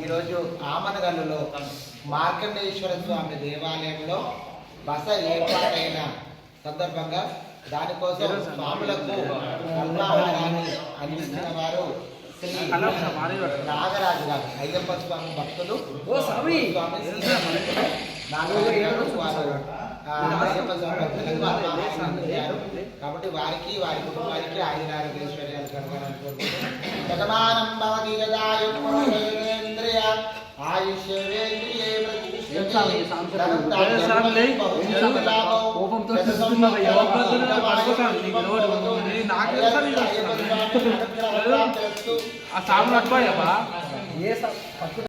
ఈరోజు ఆమనగల్లులో మార్కండేశ్వర స్వామి దేవాలయంలో బస ఏర్పాటైన సందర్భంగా దానికోసం స్వాములకు అల్పాహారాన్ని అందించిన వారు శ్రీ నాగరాజు గారు అయ్యప్ప స్వామి భక్తులు స్వామి. స్వామి శ్రీ నాగరాజు గారు వారు ఆ, అయ్యప్ప స్వామి భక్తులకు అల్పాహారం అందించారు. కాబట్టి వారికి వారి కుటుంబానికి ఆయుర ఆరోగ్యేశ్వర్యాలు కలగాలని కోరుకుంటున్నాం కోపంతో నాకు తెలుసా ఆ సాగు అట్టుకోయప్పా ఏ